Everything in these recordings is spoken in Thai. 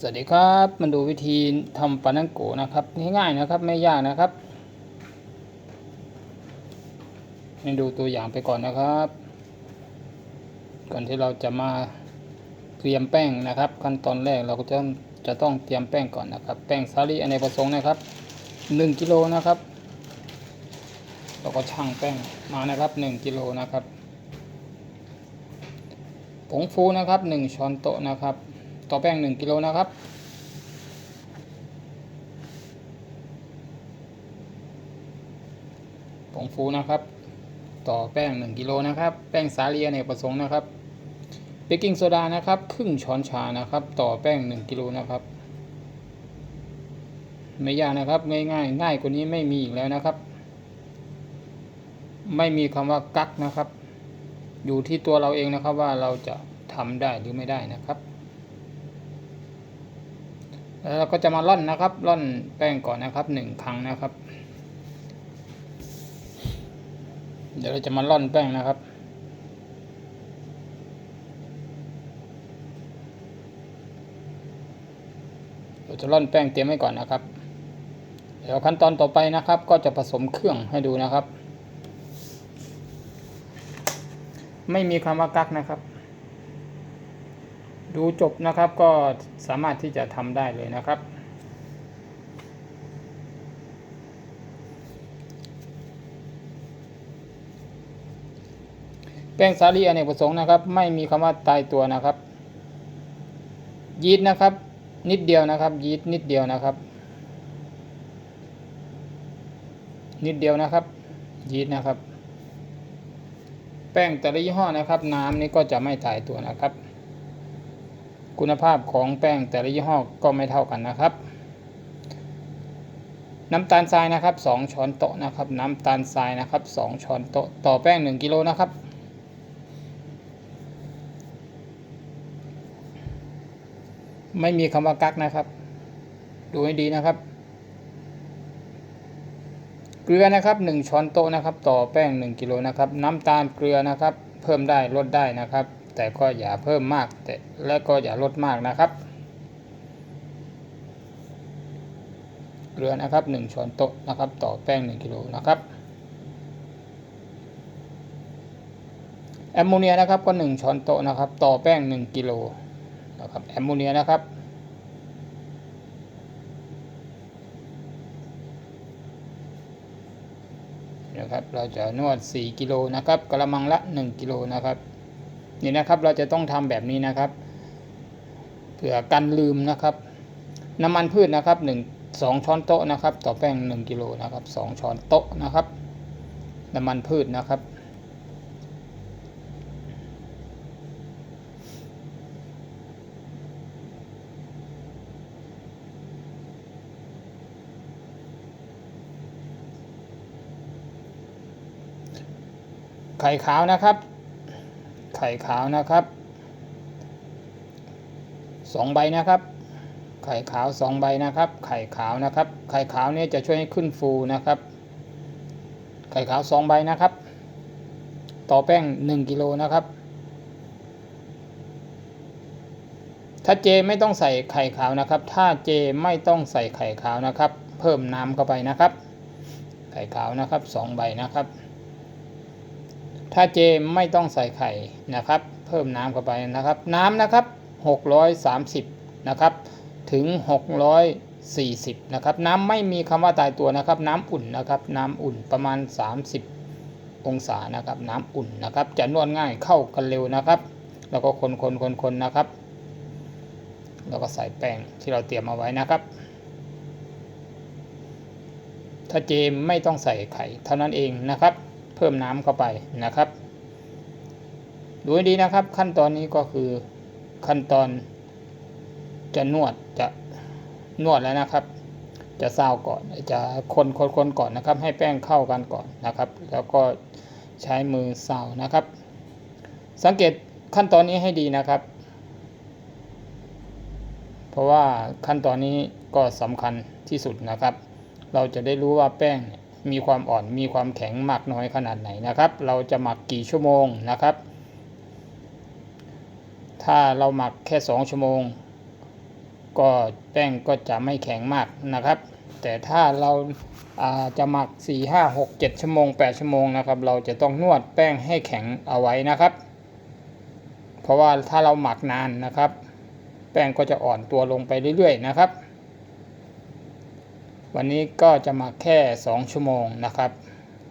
สวัสดีครับมาดูวิธีทำปานังโกนะครับง่ายๆนะครับไม่ยากนะครับให้ดูตัวอย่างไปก่อนนะครับ ก่อนที่เราจะมาเตรียมแป้งนะครับ ขั้นตอนแรกเราก็จะจะต้องเตรียมแป้งก่อนนะครับ แป้งสาลีอเนกประสงค์นะครับ1กิโลนะครับเราก็ชั่งแป้งมานะครับ1กิโลนะครับผงฟูนะครับ 1 ช้อนโต๊ะนะครับ ต่อแป้ง1กิโลนะครับ ผงฟูนะครับ ต่อแป้ง1กิโลนะครับ แป้งสาลีอเนกประสงค์นะครับ เบกกิ้งโซดานะครับ ครึ่งช้อนชานะครับ ต่อแป้ง1กิโลนะครับ ไม่ยากนะครับ ง่ายง่ายง่ายกว่านี้ไม่มีอีกแล้วนะครับ ไม่มีคำว่ากักนะครับ อยู่ที่ตัวเราเองนะครับว่าเราจะทำได้หรือไม่ได้นะครับ แล้วเราก็จะมาร่อนนะครับร่อนแป้งก่อนนะครับหนึ่งครั้งนะครับ เดี๋ยวเราจะมาร่อนแป้งนะครับเราจะร่อนแป้งเตรียมไว้ก่อนนะครับ เดี๋ยวขั้นตอนต่อไปนะครับ ก็จะผสมเครื่องให้ดูนะครับ ไม่มีคำว่ากักนะครับ ดูจบนะครับก็สามารถที่จะทำได้เลยนะครับ แป้งสาลีอเนกประสงค์นะครับ ไม่มีคำว่าตายตัวนะครับ ยีสต์นะครับ นิดเดียวนะครับ ยีสต์นิดเดียวนะครับ นิดเดียวนะครับ ยีสต์นะครับ แป้งแต่ละยี่ห้อนะครับ น้ำนี่ก็จะไม่ตายตัวนะครับ คุณภาพของแป้งแต่ละยี่ห้อก็ไม่เท่ากันนะครับ น้ำตาลทรายนะครับ 2 ช้อนโต๊ะนะครับ น้ำตาลทรายนะครับ 2 ช้อนโต๊ะต่อแป้ง 1กิโลนะครับไม่มีคำว่ากักนะครับ ดูให้ดีนะครับ เกลือนะครับ 1 ช้อนโต๊ะนะครับ ต่อแป้ง 1กิโลนะครับ น้ำตาลเกลือนะครับ เพิ่มได้ลดได้นะครับ แต่ก็อย่าเพิ่มมากแต่และก็อย่าลดมากนะครับ เกลือนะครับ 1 ช้อนโต๊ะนะครับ ต่อแป้ง 1กิโลนะครับแอมโมเนียนะครับก็ 1 ช้อนโต๊ะนะครับ ต่อแป้ง 1กิโลนะครับแอมโมเนียนะครับนะครับเราจะนวด 4 กิโลนะครับกระมังละ 1 กิโลนะครับ นี่นะครับ เราจะต้องทำแบบนี้นะครับ เผื่อกันลืมนะครับ น้ำมันพืชนะครับ1 2ช้อนโต๊ะนะครับ ต่อแป้ง1กิโลนะครับ2ช้อนโต๊ะนะครับ น้ำมันพืชนะครับไข่ขาวนะครับ ข่ขาวนะครับสองใบนะครับ ไข่ขาวสองใบนะครับ ไข่ขาวนะครับ ไข่ขาวเนี่ยจะช่วยให้ขึ้นฟูนะครับ ไข่ขาวสองใบนะครับ ต่อแป้งหนึ่งกิโลนะครับ ถ้าเจไม่ต้องใส่ไข่ขาวนะครับ ถ้าเจไม่ต้องใส่ไข่ขาวนะครับ เพิ่มน้ำเข้าไปนะครับ ไข่ขาวนะครับสองใบนะครับ ถ้าเจไม่ต้องใส่ไข่นะครับ เพิ่มน้ำเข้าไปนะครับ น้ำนะครับ 630 นะครับ ถึง 640 นะครับ น้ำไม่มีคำว่าตายตัวนะครับ น้ำอุ่นนะครับ น้ำอุ่นประมาณ 30 องศานะครับ น้ำอุ่นนะครับ จะนวดง่ายเข้ากันเร็วนะครับ แล้วก็คนคนคนคนนะครับ แล้วก็ใส่แป้งที่เราเตรียมเอาไว้นะครับถ้าเจไม่ต้องใส่ไข่เท่านั้นเองนะครับ เพิ่มน้ำเข้าไปนะครับ ดูให้ดีนะครับ ขั้นตอนนี้ก็คือขั้นตอนจะนวดจะนวดแล้วนะครับ จะซาวก่อนจะคนคนคนก่อนนะครับ ให้แป้งเข้ากันก่อนนะครับ แล้วก็ใช้มือซาวนะครับ สังเกตขั้นตอนนี้ให้ดีนะครับ เพราะว่าขั้นตอนนี้ก็สำคัญที่สุดนะครับ เราจะได้รู้ว่าแป้งเนี่ย มีความอ่อนมีความแข็งมากน้อยขนาดไหนนะครับ เราจะหมักกี่ชั่วโมงนะครับ ถ้าเราหมักแค่ 2 ชั่วโมง ก็แป้งก็จะไม่แข็งมากนะครับ แต่ถ้าเราาจะหมัก 4 5 6 7 ชั่วโมง 8 ชั่วโมงนะครับ เราจะต้องนวดแป้งให้แข็งเอาไว้นะครับ เพราะว่าถ้าเราหมักนานนะครับ แป้งก็จะอ่อนตัวลงไปเรื่อยๆนะครับ วันนี้ก็จะมักแค่ 2 ชั่วโมงนะครับ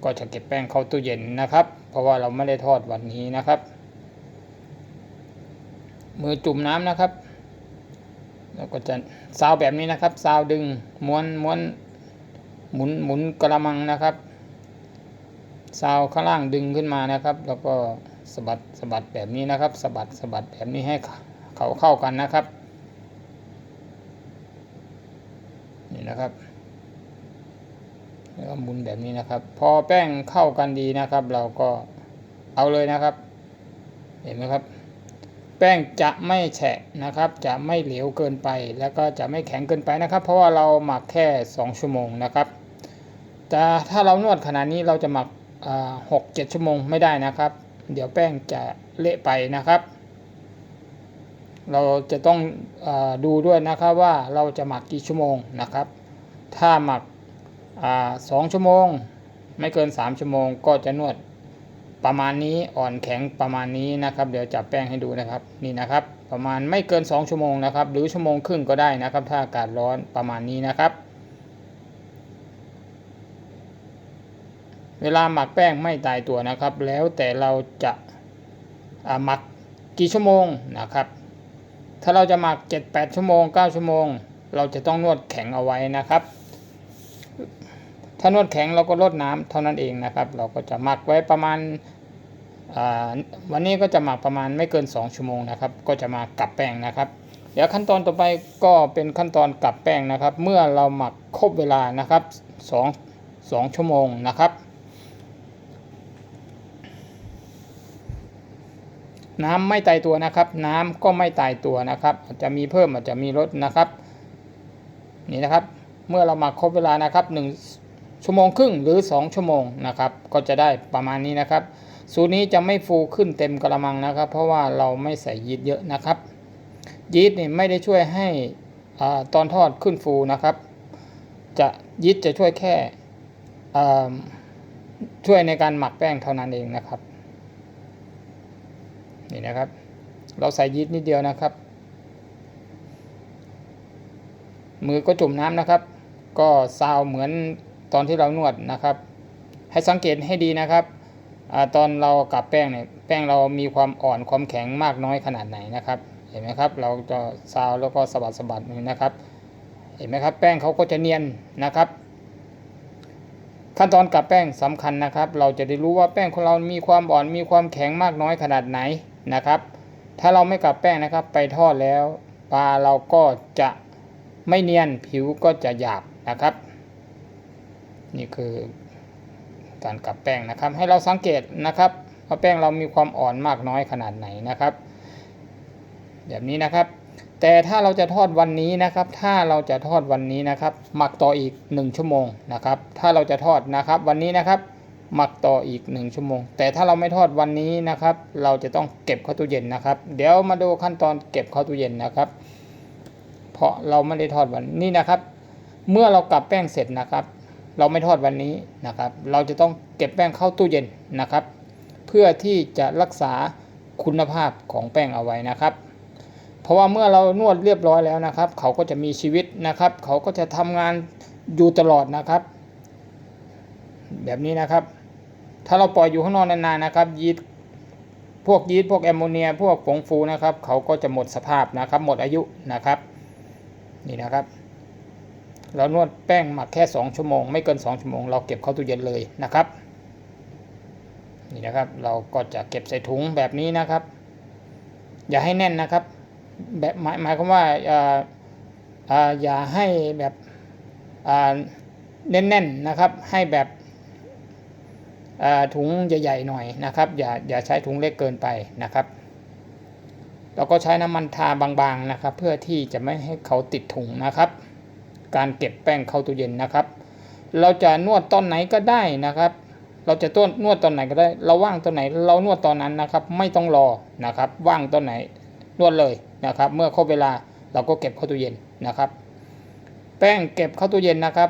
ก็จะเก็บแป้งเข้าตู้เย็นนะครับ เพราะว่าเราไม่ได้ทอดวันนี้นะครับ มือจุ่มน้ำนะครับแล้วก็จะซาวแบบนี้นะครับซาวดึงม้วนม้วนหมุนหมุนกระมังนะครับซาวข้างล่างดึงขึ้นมานะครับ แล้วก็สะบัดสะบัดแบบนี้นะครับสะบัดสะบัดแบบนี้ให้เขาเข้ากันนะครับ นี่นะครับ แล้วก็หมุนแบบนี้นะครับ พอแป้งเข้ากันดีนะครับ เราก็เอาเลยนะครับ เห็นไหมครับ แป้งจะไม่แฉะนะครับ จะไม่เหลวเกินไป แล้วก็จะไม่แข็งเกินไปนะครับ เพราะว่าเราหมักแค่ 2 ชั่วโมงนะครับแต่ถ้าเรานวดขนาดนี้เราจะหมักหกเจ็ดชั่วโมงไม่ได้นะครับ เดี๋ยวแป้งจะเละไปนะครับ เราจะต้องอดูด้วยนะครับว่าเราจะหมักกี่ชั่วโมงนะครับ ถ้าหมัก สองชั่วโมง ไม่เกิน 3 ชั่วโมง ก็จะนวดประมาณนี้อ่อนแข็งประมาณนี้นะครับ เดี๋ยวจับแป้งให้ดูนะครับนี่นะครับ ประมาณไม่เกิน 2 ชั่วโมงนะครับ หรือชั่วโมงครึ่งก็ได้นะครับ ถ้าอากาศร้อนประมาณนี้นะครับ เวลาหมักแป้งไม่ตายตัวนะครับ แล้วแต่เราจะหมักกี่ชั่วโมงนะครับ ถ้าเราจะหมัก 7-8 ชั่วโมง 9 ชั่วโมง เราจะต้องนวดแข็งเอาไว้นะครับ ถ้านวดแข็งเราก็ลดน้ำเท่านั้นเองนะครับ เราก็จะหมักไว้ประมาณวันนี้ก็จะหมักประมาณไม่เกิน 2 ชั่วโมงนะครับ ก็จะมากับแป้งนะครับ เดี๋ยวขั้นตอนต่อไปก็เป็นขั้นตอนกับแป้งนะครับ เมื่อเราหมักครบเวลานะครับ2 2ชั่วโมงนะครับ น้ำไม่ตายตัวนะครับ น้ำก็ไม่ตายตัวนะครับอาจจะมีเพิ่มอาจจะมีลดนะครับ นี่นะครับ เมื่อเราหมักครบเวลานะครับ1 ชั่วโมงครึ่งหรือ 2 ชั่วโมงนะครับ ก็จะได้ประมาณนี้นะครับ สูตรนี้จะไม่ฟูขึ้นเต็มกระมังนะครับ เพราะว่าเราไม่ใส่ยีสต์เยอะนะครับ ยีสต์นี่ไม่ได้ช่วยให้อตอนทอดขึ้นฟูนะครับ จะยีสต์จะช่วยแค่ช่วยในการหมักแป้งเท่านั้นเองนะครับ นี่นะครับ เราใส่ยีสต์นิดเดียวนะครับ มือก็จุ่มน้ำนะครับ ก็ซาวเหมือน ตอนที่เรานวดนะครับ ให้สังเกตให้ดีนะครับอตอนเรากับแป้งเนี่ยแป้งเรามีความอ่อนความแข็งมากน้อยขนาดไหนนะครับ เห็นไหมครับ เราจะซาวแล้วก็สะบัดสะบัดนะครับ เห็นไหมครับ แป้งเขาก็จะเนียนนะครับ ขั้นตอนกับแป้งสำคัญนะครับ เราจะได้รู้ว่าแป้งของเรามีความอ่อนมีความแข็งมากน้อยขนาดไหนนะครับ ถ้าเราไม่กับแป้งนะครับ ไปทอดแล้วปลาเราก็จะไม่เนียนผิวก็จะหยาบนะครับ นี่คือการกลับแป้งนะครับ ให้เราสังเกตนะครับว่าแป้งเรามีความอ่อนมากน้อยขนาดไหนนะครับ แบบนี้นะครับ แต่ถ้าเราจะทอดวันนี้นะครับ ถ้าเราจะทอดวันนี้นะครับ หมักต่ออีก 1 ชั่วโมงนะครับ ถ้าเราจะทอดนะครับ วันนี้นะครับหมักต่ออีก 1 ชั่วโมง แต่ถ้าเราไม่ทอดวันนี้นะครับ เราจะต้องเก็บเข้าตู้เย็นนะครับ เดี๋ยวมาดูขั้นตอนเก็บเข้าตู้เย็นนะครับ เพราะเราไม่ได้ทอดวันนี้นะครับ เมื่อเรากลับแป้งเสร็จนะครับ เราไม่ทอดวันนี้นะครับ เราจะต้องเก็บแป้งเข้าตู้เย็นนะครับ เพื่อที่จะรักษาคุณภาพของแป้งเอาไว้นะครับ เพราะว่าเมื่อเรานวดเรียบร้อยแล้วนะครับ เขาก็จะมีชีวิตนะครับ เขาก็จะทำงานอยู่ตลอดนะครับ แบบนี้นะครับ ถ้าเราปล่อยอยู่ข้างนอกนานๆนะครับยีสต์พวกยีสต์พวกแอมโมเนีย พวกผงฟูนะครับ เขาก็จะหมดสภาพนะครับ หมดอายุนะครับ นี่นะครับ เรานวดแป้งหมักแค่ 2 ชั่วโมง ไม่เกิน 2 ชั่วโมง เราเก็บเข้าตู้เย็นเลยนะครับ นี่นะครับ เราก็จะเก็บใส่ถุงแบบนี้นะครับ อย่าให้แน่นนะครับ แบบหมายหมายความว่าอย่าให้แบบแน่นๆนะครับ ให้แบบถุงใหญ่ๆหน่อยนะครับ อย่าอย่าใช้ถุงเล็กเกินไปนะครับเราก็ใช้น้ำมันทาบางๆนะครับ เพื่อที่จะไม่ให้เขาติดถุงนะครับ การเก็บแป้งเข้าตู้เย็นนะครับ เราจะนวดตอนไหนก็ได้นะครับ เราจะต้นนวดตอนไหนก็ได้ เราว่างตอนไหน เรานวดตอนนั้นนะครับ ไม่ต้องรอนะครับ ว่างตอนไหนนวดเลยนะครับ เมื่อครบเวลาเราก็เก็บเข้าตู้เย็นนะครับ แป้งเก็บเข้าตู้เย็นนะครับ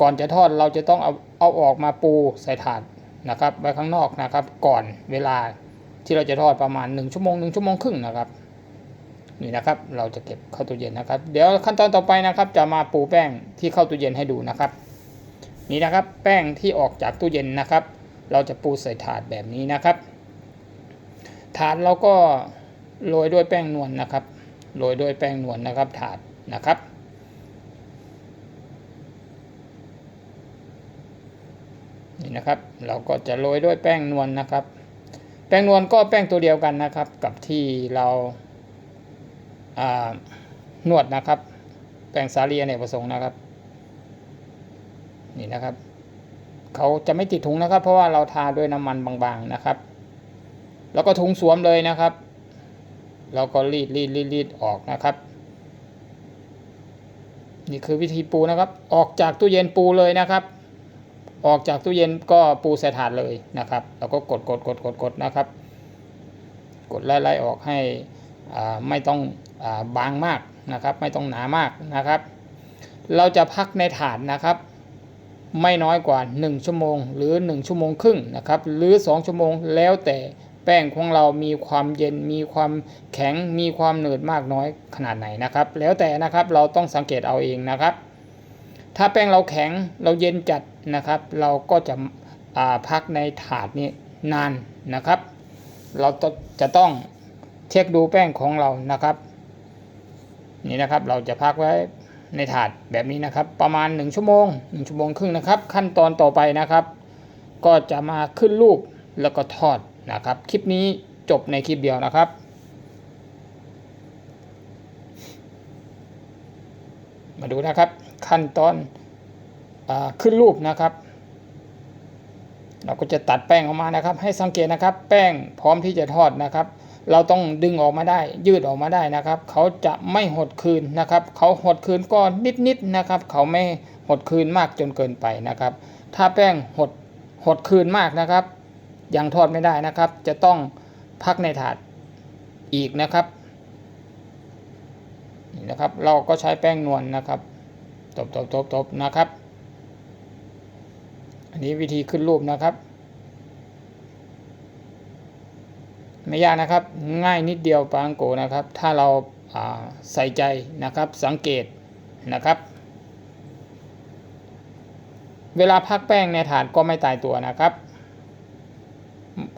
ก่อนจะทอดเราจะต้องเอาเอาออกมาปูใส่ถาดนะครับไว้ข้างนอกนะครับ ก่อนเวลาที่เราจะทอดประมาณ 1 ชั่วโมง1ชั่วโมงครึ่งนะครับ นี่นะครับ เราจะเก็บเข้าตู้เย็นนะครับ เดี๋ยวขั้นตอนต่อไปนะครับ จะมาปูแป้งที่เข้าตู้เย็นให้ดูนะครับ นี่นะครับ แป้งที่ออกจากตู้เย็นนะครับ เราจะปูใส่ถาดแบบนี้นะครับ ถาดเราก็โรยด้วยแป้งนวลนะครับโรยด้วยแป้งนวลนะครับ ถาดนะครับนี่นะครับ เราก็จะโรยด้วยแป้งนวลนะครับ แป้งนวลก็แป้งตัวเดียวกันนะครับ กับที่เรา นวดนะครับ แป้งสาลีอเนกประสงค์นะครับ นี่นะครับเขาจะไม่ติดถุงนะครับ เพราะว่าเราทาด้วยน้ำมันบางๆนะครับ แล้วก็ถุงสวมเลยนะครับเราก็รีดรีดรีดรีดออกนะครับ นี่คือวิธีปูนะครับ ออกจากตู้เย็นปูเลยนะครับ ออกจากตู้เย็นก็ปูใส่ถาดเลยนะครับ แล้วก็กดกดกดกดกดนะครับ กดไล่ไล่ออกให้ ไม่ต้องอบางมากนะครับ ไม่ต้องหนามากนะครับ เราจะพักในถาดนะครับ ไม่น้อยกว่า 1 ชั่วโมง หรือ 1 ชั่วโมงครึ่งนะครับ หรือ 2 ชั่วโมงแล้วแต่แป้งของเรามีความเย็น มีความแข็ง มีความหนืดมากน้อยขนาดไหนนะครับ แล้วแต่นะครับ เราต้องสังเกตเอาเองนะครับ ถ้าแป้งเราแข็ง เราเย็นจัดนะครับ เราก็จะพักในถาดนี้นานนะครับ เราจะต้อง เช็คดูแป้งของเรานะครับ นี่นะครับเราจะพักไว้ในถาดแบบนี้นะครับ ประมาณ 1 ชั่วโมง 1 ชั่วโมงครึ่งนะครับ ขั้นตอนต่อไปนะครับ ก็จะมาขึ้นรูปแล้วก็ทอดนะครับ คลิปนี้จบในคลิปเดียวนะครับมาดูนะครับขั้นตอนอขึ้นรูปนะครับ เราก็จะตัดแป้งออกมานะครับ ให้สังเกตนะครับ แป้งพร้อมที่จะทอดนะครับ เราต้องดึงออกมาได้ ยืดออกมาได้นะครับ เขาจะไม่หดคืนนะครับ เขาหดคืนก็นิดๆนะครับ เขาไม่หดคืนมากจนเกินไปนะครับ ถ้าแป้งหดหดคืนมากนะครับ ยังทอดไม่ได้นะครับ จะต้องพักในถาดอีกนะครับนี่นะครับ เราก็ใช้แป้งนวลนนะครับตบตบตบตบนะครับ อันนี้วิธีขึ้นรูปนะครับ ไม่ยากนะครับ ง่ายนิดเดียวปางโกนะครับ ถ้าเราใส่ใจนะครับสังเกตนะครับ เวลาพักแป้งในถาดก็ไม่ตายตัวนะครับ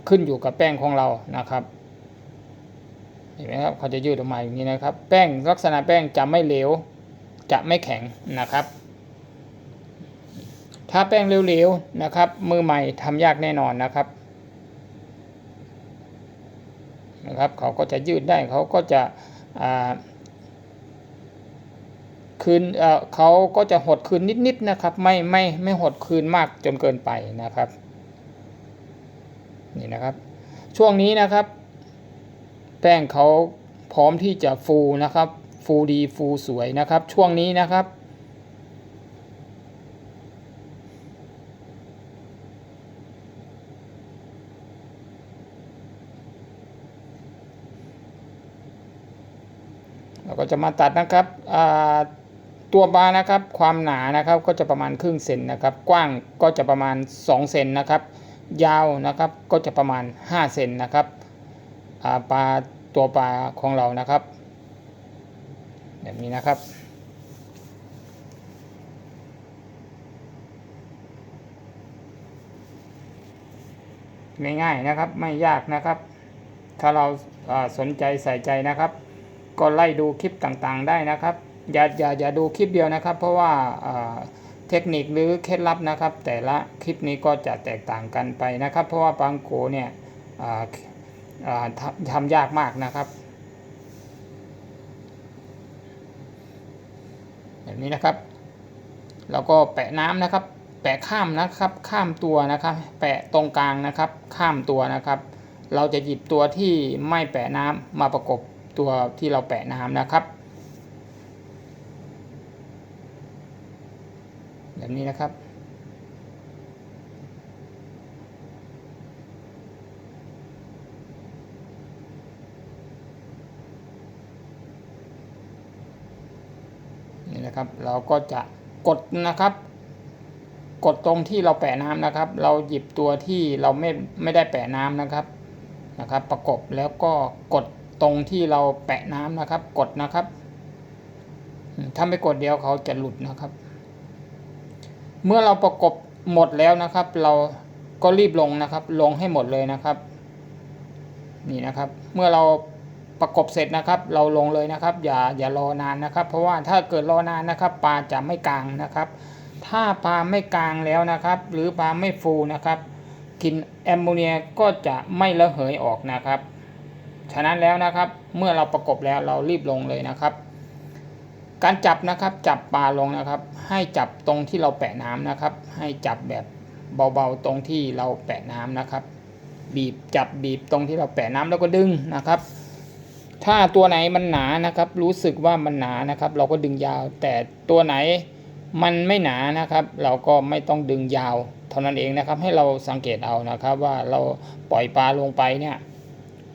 ขึ้นอยู่กับแป้งของเรานะครับเห็นไหมครับเขาจะยืดออกมาอย่างนี้นะครับ แป้งลักษณะแป้งจะไม่เหลวจะไม่แข็งนะครับ ถ้าแป้งเหลวๆนะครับ มือใหม่ทำยากแน่นอนนะครับ นะครับ เขาก็จะยืดได้เขาก็จะคืนเเขาก็จะหดคืนนิดๆนะครับ ไม่ไม่ไม่หดคืนมากจนเกินไปนะครับนี่นะครับ ช่วงนี้นะครับ แป้งเขาพร้อมที่จะฟูนะครับ ฟูดีฟูสวยนะครับ ช่วงนี้นะครับ เราก็จะมาตัดนะครับตัวบาร์นะครับความหนานะครับก็จะประมาณครึ่งเซนนะครับ กว้างก็จะประมาณ2เซนนะครับ ยาวนะครับก็จะประมาณ5เซนนะครับปลาตัวปลาของเรานะครับ แบบนี้นะครับง่ายๆนะครับไม่ยากนะครับ ถ้าเราสนใจใส่ใจนะครับ ก็ไล่ดูคลิปต่างๆได้นะครับ อย่าอย่าอย่าดูคลิปเดียวนะครับ เพราะว่าเทคนิคหรือเคล็ดลับนะครับ แต่ละคลิปนี้ก็จะแตกต่างกันไปนะครับ เพราะว่าปังโกเนี่ยทำยากมากนะครับแบบนี้นะครับ แล้วก็แปะน้ำนะครับ แปะข้ามนะครับ ข้ามตัวนะครับ แปะตรงกลางนะครับ ข้ามตัวนะครับ เราจะหยิบตัวที่ไม่แปะน้ำมาประกบ ตัวที่เราแปะน้ำนะครับ แบบนี้นะครับ นี่นะครับ เราก็จะกดนะครับกดตรงที่เราแปะน้ำนะครับ เราหยิบตัวที่เราไม่ไม่ได้แปะน้ำนะครับนะครับ ประกบแล้วก็กด ตรงที่เราแปะน้ำนะครับ กดนะครับ ถ้าไม่กดเดียวเขาจะหลุดนะครับ เมื่อเราประกบหมดแล้วนะครับ เราก็รีบลงนะครับ ลงให้หมดเลยนะครับ นี่นะครับ เมื่อเราประกบเสร็จนะครับ เราลงเลยนะครับ อย่าอย่ารอนานนะครับ เพราะว่าถ้าเกิดรอนานนะครับ ปลาจะไม่กลางนะครับ ถ้าปลาไม่กลางแล้วนะครับ หรือปลาไม่ฟูนะครับกลิ่นแอมโมเนียก็จะไม่ระเหยออกนะครับ ฉะนั้นแล้วนะครับเมื่อเราประกบแล้วเรารีบลงเลยนะครับ การจับนะครับจับปลาลงนะครับ ให้จับตรงที่เราแปะน้ำนะครับ ให้จับแบบเบาๆตรงที่เราแปะน้ำนะครับ บีบจับบีบตรงที่เราแปะน้ำแล้วก็ดึงนะครับ ถ้าตัวไหนมันหนานะครับ รู้สึกว่ามันหนานะครับ เราก็ดึงยาว แต่ตัวไหนมันไม่หนานะครับ เราก็ไม่ต้องดึงยาว เท่านั้นเองนะครับ ให้เราสังเกตเอานะครับว่าเราปล่อยปลาลงไปเนี่ย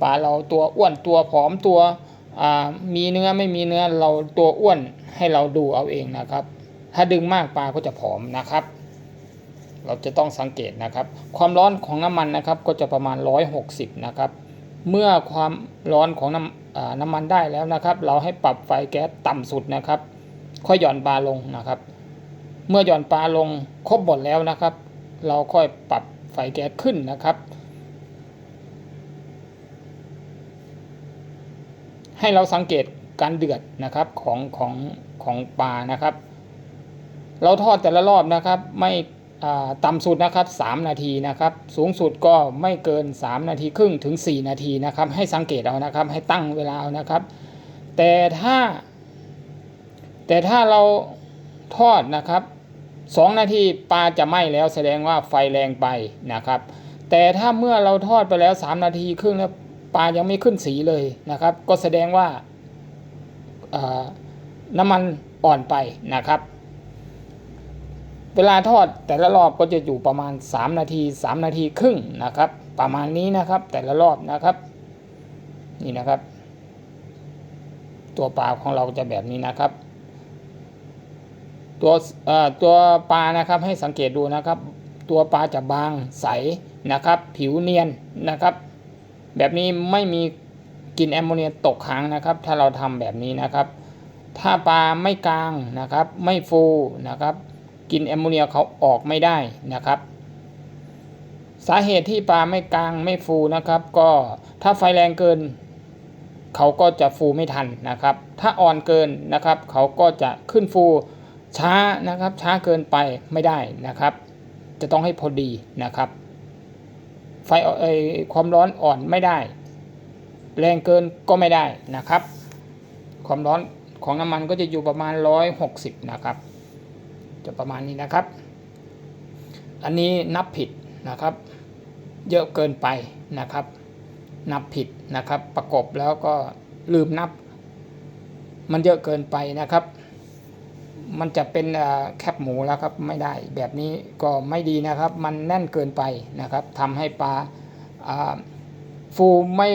ปลาเราตัวอ้วนตัวผอมตัวมีเนื้อไม่มีเนื้อเราตัวอ้วนให้เราดูเอาเองนะครับ ถ้าดึงมากปลาก็จะผอมนะครับ เราจะต้องสังเกตนะครับ ความร้อนของน้ำมันนะครับก็จะประมาณ 160 นะครับ เมื่อความร้อนของน้ำน้ำมันได้แล้วนะครับ เราให้ปรับไฟแก๊สต่ำสุดนะครับ ค่อยหย่อนปลาลงนะครับ เมื่อหย่อนปลาลงครบหมดแล้วนะครับ เราค่อยปรับไฟแก๊สขึ้นนะครับ ให้เราสังเกตการเดือดนะครับของของของปลานะครับ เราทอดแต่ละรอบนะครับ ไม่ต่ำสุดนะครับ 3 นาทีนะครับ สูงสุดก็ไม่เกิน 3 นาทีครึ่งถึง 4 นาทีนะครับ ให้สังเกตเอานะครับ ให้ตั้งเวลาเอานะครับ แต่ถ้า แต่ถ้าเราทอดนะครับ 2 นาทีปลาจะไหม้แล้วแสดงว่าไฟแรงไปนะครับ แต่ถ้าเมื่อเราทอดไปแล้ว 3 นาทีครึ่งแล้ว ปลายังไม่ขึ้นสีเลยนะครับ ก็แสดงว่าน้ำมันอ่อนไปนะครับ เวลาทอดแต่ละรอบก็จะอยู่ประมาณ 3 นาที 3 นาทีครึ่งนะครับ ประมาณนี้นะครับแต่ละรอบนะครับนี่นะครับ ตัวปลาของเราจะแบบนี้นะครับ ตัวตัวปลานะครับให้สังเกตดูนะครับ ตัวปลาจะบางใสนะครับ ผิวเนียนนะครับ แบบนี้ไม่มีกลิ่นแอมโมเนียตกค้างนะครับ ถ้าเราทำแบบนี้นะครับ ถ้าปลาไม่กลางนะครับ ไม่ฟูนะครับกลิ่นแอมโมเนียเขาออกไม่ได้นะครับ สาเหตุที่ปลาไม่กลางไม่ฟูนะครับ ก็ถ้าไฟแรงเกิน เขาก็จะฟูไม่ทันนะครับ ถ้าอ่อนเกินนะครับ เขาก็จะขึ้นฟูช้านะครับ ช้าเกินไปไม่ได้นะครับ จะต้องให้พอดีนะครับ ไฟเอ่อความร้อนอ่อนไม่ได้ แรงเกินก็ไม่ได้นะครับ ความร้อนของน้ำมันก็จะอยู่ประมาณ 160 นะครับ จะประมาณนี้นะครับ อันนี้นับผิดนะครับ เยอะเกินไปนะครับ นับผิดนะครับ ประกบแล้วก็ลืมนับ มันเยอะเกินไปนะครับ มันจะเป็นแคบหมูแล้วครับไม่ได้ แบบนี้ก็ไม่ดีนะครับ มันแน่นเกินไปนะครับทำให้ปลาฟูไม่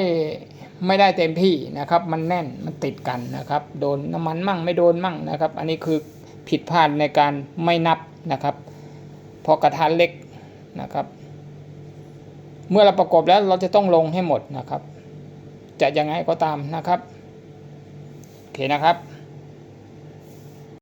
ไม่ได้เต็มที่นะครับ มันแน่นมันติดกันนะครับ โดนน้ำมันมั่งไม่โดนมั่งนะครับ อันนี้คือผิดพลาดในการไม่นับนะครับ พอกระทะเล็กนะครับ เมื่อเราประกบแล้วเราจะต้องลงให้หมดนะครับ จะยังไงก็ตามนะครับโอเคนะครับ